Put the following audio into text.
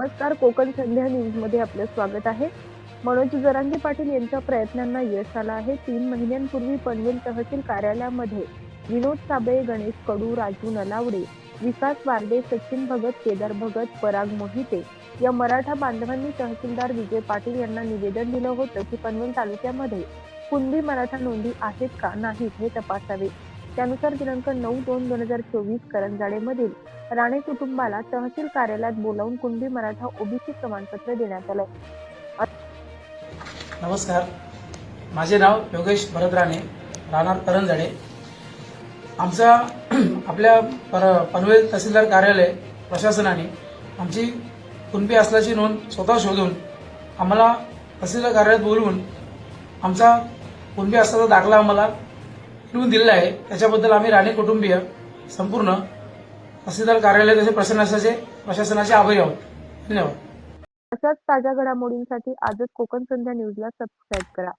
नमस्कार कोकण संध्या न्यूजमध्ये आपलं स्वागत आहे. मनोज जरांगे पाटील यांच्या प्रयत्नांना यश आलं आहे. तीन महिन्यांपूर्वी पनवेल तहसील कार्यालयामध्ये विनोद साबळे गणेश कडू राजू नलावडे विकास वार्डे सचिन भगत केदार भगत पराग मोहिते या मराठा बांधवांनी तहसीलदार विजय पाटील यांना निवेदन दिलं होतं की पनवेल तालुक्यामध्ये कुणबी मराठा नोंदी आहेत का? नाहीत हे तपासावे. त्यानुसार दिनांक नऊ दोन दोन हजार चोवीस करंजाडेमधील राणे कुटुंबाला तहसील कार्यालयात बोलावून कुणबी मराठा ओबीसी प्रमाणपत्र देण्यात आलं नमस्कार. माझे नाव योगेश भरत राणे राहणार करंजाडे आमचा आपल्या पर पनवेल तहसीलदार कार्यालय प्रशासनाने आमची कुणबी असल्याची नोंद स्वतः शोधून आम्हाला तहसीलदार कार्यालयात बोलवून आमचा कुणबी असल्याचा दाखला आम्हाला लिहून दिलेला आहे. त्याच्याबद्दल आम्ही राणे कुटुंबीय संपूर्ण तहसीलदार कार्यालय तसे प्रशासनाचे प्रशासनाचे आभारी आहोत. धन्यवाद. अशाच ताज्या घडामोडींसाठी आजच कोकण संध्या न्यूजला सबस्क्राईब करा.